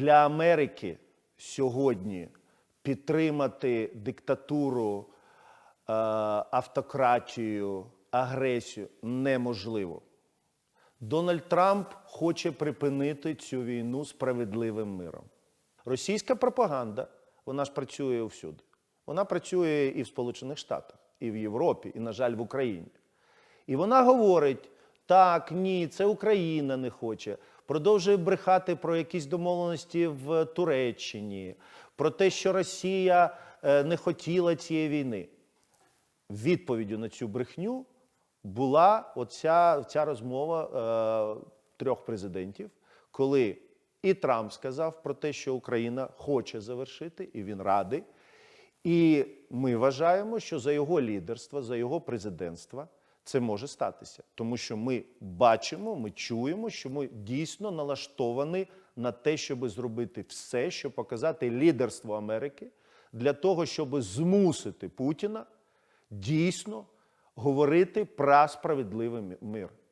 для Америки сьогодні підтримати диктатуру, е, автократію, агресію неможливо. Дональд Трамп хоче припинити цю війну справедливим миром. Російська пропаганда, вона ж працює всюди. Вона працює і в Сполучених Штатах, і в Європі, і, на жаль, в Україні. І вона говорить: так, ні, це Україна не хоче. Продовжує брехати про якісь домовленості в Туреччині, про те, що Росія е, не хотіла цієї війни. Відповіддю на цю брехню була оця ця розмова е, трьох президентів, коли і Трамп сказав про те, що Україна хоче завершити, і він радий. І ми вважаємо, що за його лідерства, за його президентства це може статися, тому що ми бачимо, ми чуємо, що ми дійсно налаштовані на те, щоб зробити все, щоб показати лідерство Америки для того, щоб змусити Путіна дійсно говорити про справедливий мир.